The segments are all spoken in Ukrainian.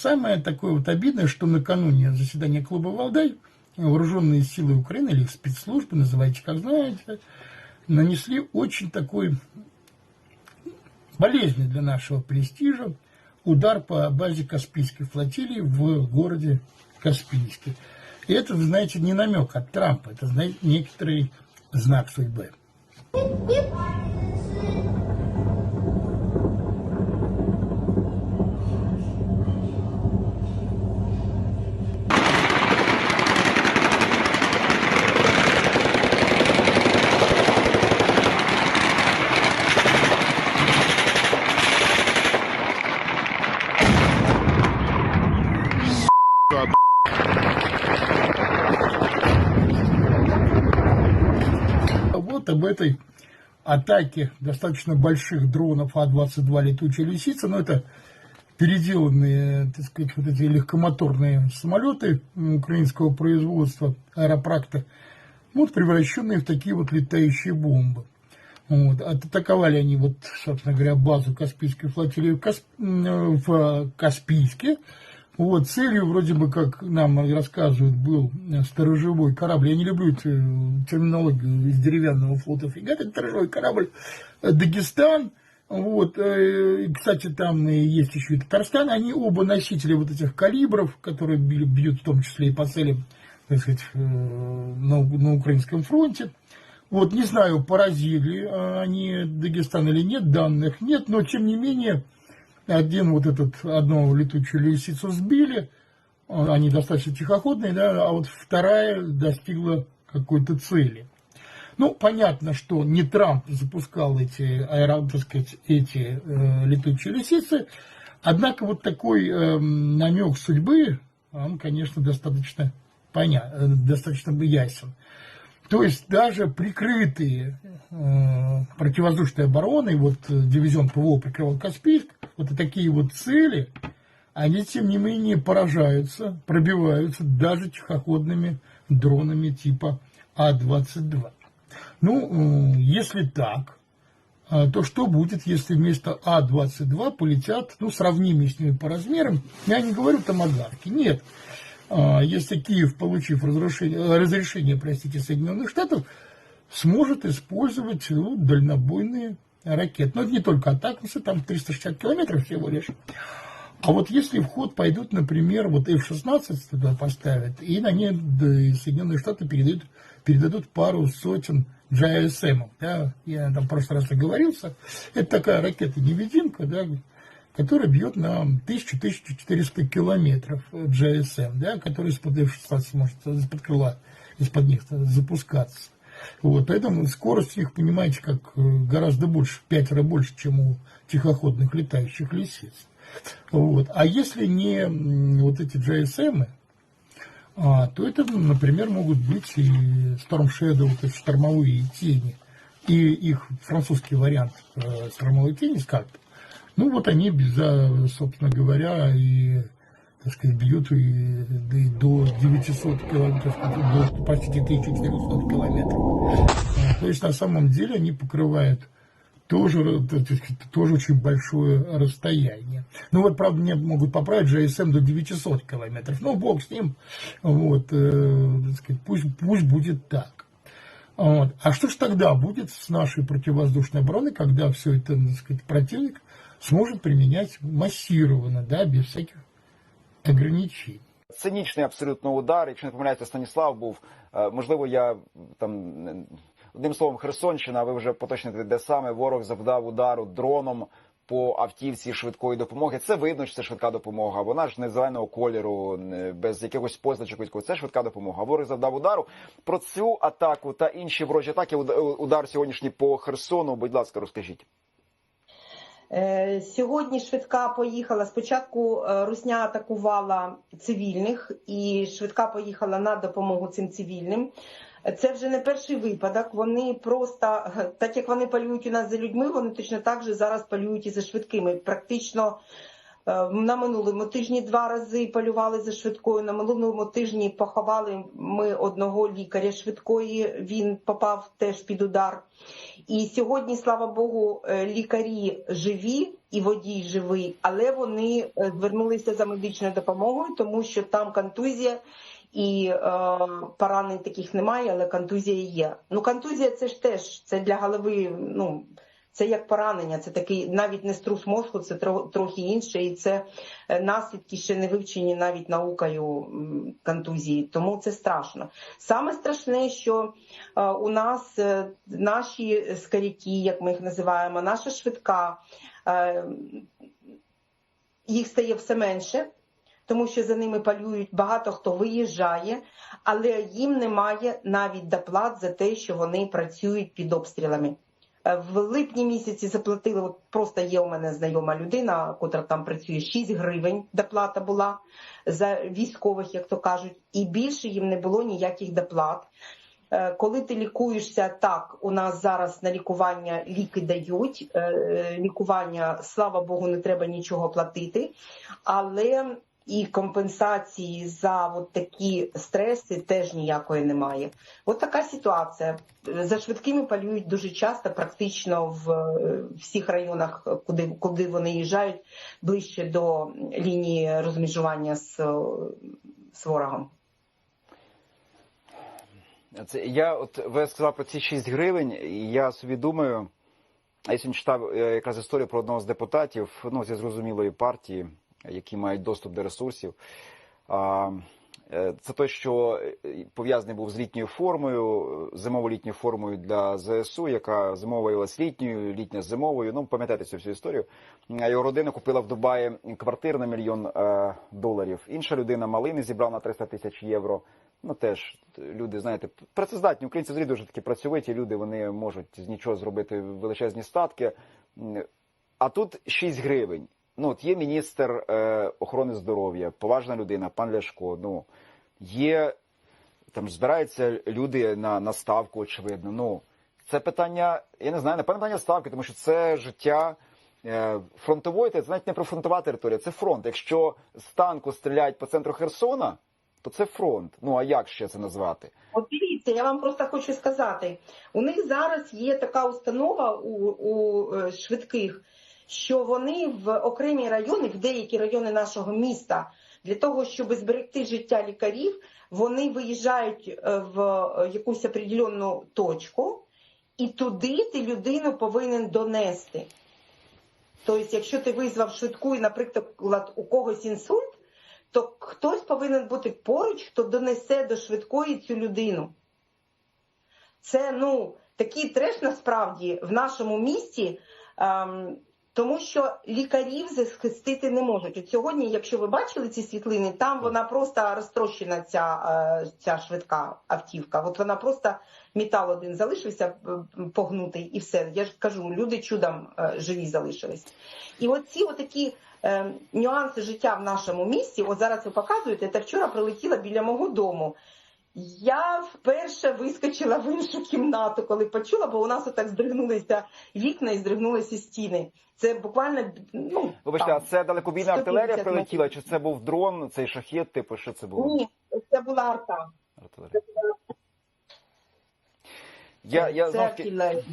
Самое такое вот обидное, что накануне заседания клуба «Валдай» вооруженные силы Украины или спецслужбы, называйте как знаете, нанесли очень такой болезненный для нашего престижа удар по базе Каспийской флотилии в городе Каспийске. И это, вы знаете, не намек от Трампа, это, знаете, некоторый знак судьбы. Вот об этой атаке достаточно больших дронов А-22 летучие лисицы, но это переделанные, так сказать, вот эти легкомоторные самолеты украинского производства, аэропракта, вот превращенные в такие вот летающие бомбы. Вот. Атаковали они, вот, собственно говоря, базу Каспийской флотилии в, Касп... в Каспийске. Вот, целью, вроде бы, как нам рассказывают, был сторожевой корабль. Я не люблю эту терминологию из деревянного флота фрегата. Это сторожевой корабль Дагестан. Вот, э, кстати, там есть еще и Татарстан. Они оба носители вот этих калибров, которые бьют в том числе и по целям, так сказать, э, на, на украинском фронте. Вот, не знаю, поразили они Дагестан или нет, данных нет, но тем не менее, один вот этот, одну летучую лисицу сбили, они достаточно тихоходные, да, а вот вторая достигла какой-то цели. Ну, понятно, что не Трамп запускал эти, аэро, так сказать, эти э, летучие лисицы, однако вот такой э, намек судьбы, он, конечно, достаточно понятен, достаточно ясен. То есть даже прикрытые э, противовоздушной обороной, вот э, дивизион ПВО прикрывал Каспийск, вот такие вот цели, они тем не менее поражаются, пробиваются даже тихоходными дронами типа А-22. Ну, э, если так, э, то что будет, если вместо А-22 полетят, ну, сравнимые с ними по размерам, я не говорю томогавки, нет, а, если Киев, получив разрешение, разрешение простите, Соединенных Штатов, сможет использовать ну, дальнобойные ракеты. Но это не только атакамсы, там 360 километров всего лишь. А вот если в ход пойдут, например, вот F-16 туда поставят, и на ней Соединенные Штаты передают, передадут пару сотен GSM. Да, я там в прошлый раз оговорился. Это такая ракета-невидимка, да, которая бьет на 1000-1400 километров GSM, да, который из-под F-16 может из-под крыла, из-под них запускаться. Вот, поэтому скорость их, понимаете, как э, гораздо больше, в пятеро больше, чем у тихоходных летающих лисиц. Вот. А если не вот эти GSM, а, то это, например, могут быть и Storm Shadow, то есть штормовые тени, и их французский вариант э, штормовой тени, скальп, ну, вот они, собственно говоря, и, так сказать, бьют и, и до 900 километров, до почти 1400 километров. То есть, на самом деле, они покрывают тоже, тоже очень большое расстояние. Ну вот, правда, мне могут поправить GSM до 900 километров. Ну, бог с ним. Вот, э, сказать, пусть, пусть будет так. Вот. А что ж тогда будет с нашей противовоздушной обороной, когда все это, так сказать, противник сможет применять массированно, да, без всяких ограничений. Цинічний абсолютно удар. Якщо не помиляюся, Станіслав був. Е, Можливо, я там одним словом Херсонщина, ви вже поточните, де саме ворог завдав удару дроном по автівці швидкої допомоги. Це видно, що це швидка допомога. Вона ж не зеленого кольору, без якихось позначок військових. Це швидка допомога. Ворог завдав удару. Про цю атаку та інші ворожі атаки, удар сьогоднішній по Херсону. Будь ласка, розкажіть. Е, Сьогодні швидка поїхала. Спочатку е, Русня атакувала цивільних, і швидка поїхала на допомогу цим цивільним. Це вже не перший випадок. Вони просто, е, так як вони полюють у нас за людьми, вони точно так же зараз полюють і за швидкими. Практично на минулому тижні два рази полювали за швидкою. На минулому тижні поховали ми одного лікаря швидкої. Він попав теж під удар. І сьогодні, слава Богу, е, лікарі живі, і водій живий, але вони е, звернулися за медичною допомогою, тому що там контузія і е, поранень таких немає, але контузія є. Ну, контузія це ж теж це для голови. Ну це як поранення, це такий навіть не струс мозку, це трохи інше, і це е, наслідки ще не вивчені навіть наукою контузії. Тому це страшно. Саме страшне, що е, у нас е, наші скаряки, як ми їх називаємо, наша швидка, їх стає все менше. Тому що за ними палюють багато хто виїжджає, але їм немає навіть доплат за те, що вони працюють під обстрілами. Е, В липні місяці заплатили, от просто є у мене знайома людина, котра там працює 6 гривень доплата була за військових, як то кажуть, і більше їм не було ніяких доплат. Е, Коли ти лікуєшся так, у нас зараз на лікування ліки дають. е, Лікування, слава Богу, не треба нічого платити, але і компенсації за от такі стреси теж ніякої немає. От така ситуація. За швидкими палюють дуже часто, практично в е, всіх районах, куди, куди вони їжджають, ближче до лінії розмежування з, е, з ворогом. Це я, от ви сказали про ці 6 гривень, і я собі думаю, я сьогодні читав е, якраз історію про одного з депутатів, ну, зі зрозумілої партії, які мають доступ до ресурсів. Е, Це той, що е, пов'язаний був з літньою формою, зимово-літньою формою для ЗСУ, яка зимова виявилась літньою, літня зимовою. Ну, пам'ятаєте цю всю історію. Його родина купила в Дубаї квартир на мільйон е, доларів. Інша людина малини зібрав на 300 тисяч євро. Ну теж люди, знаєте, працездатні. Українці взагалі дуже такі працьовиті люди, вони можуть з нічого зробити величезні статки. А тут 6 гривень. Ну, от є міністр е, охорони здоров'я, поважна людина, пан Ляшко. Ну, є там збираються люди на, на ставку, очевидно. Ну, це питання, я не знаю, напевно, питання ставки, тому що це життя е, фронтової, це навіть не прифронтова територія, це фронт. Якщо з танку стріляють по центру Херсона, то це фронт. Ну а як ще це назвати? От я вам просто хочу сказати: у них зараз є така установа у, у е, швидких, що вони в окремі райони, в деякі райони нашого міста, для того, щоб зберегти життя лікарів, вони виїжджають е, в е, якусь определенну точку, і туди ти людину повинен донести. Тобто, якщо ти визвав швидку наприклад, у когось інсульт, то хтось повинен бути поруч, хто донесе до швидкої цю людину. Це ну такий треш насправді в нашому місті, ем, тому що лікарів захистити не можуть. От сьогодні, якщо ви бачили ці світлини, там вона просто розтрощена, ця, е, ця швидка автівка. От вона просто метал один залишився е, погнутий, і все. Я ж кажу, люди чудом е, живі залишились. І оці отакі е, нюанси життя в нашому місті, от зараз ви показуєте, та вчора прилетіла біля мого дому. Я вперше вискочила в іншу кімнату, коли почула, бо у нас отак здригнулися вікна і здригнулися стіни. Це буквально ну Вибачте, а це далекобійна артилерія прилетіла, чи це був дрон, цей шахет, типу, що це було? ні, це була арта. Артилерія. Я, я, це знов артилерія.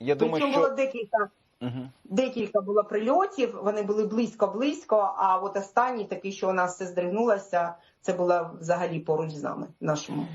я думаю, Причому було що... декілька. Угу. Декілька було прильотів, вони були близько-близько. А от останній такий, що у нас все здригнулося, це було взагалі поруч з нами нашому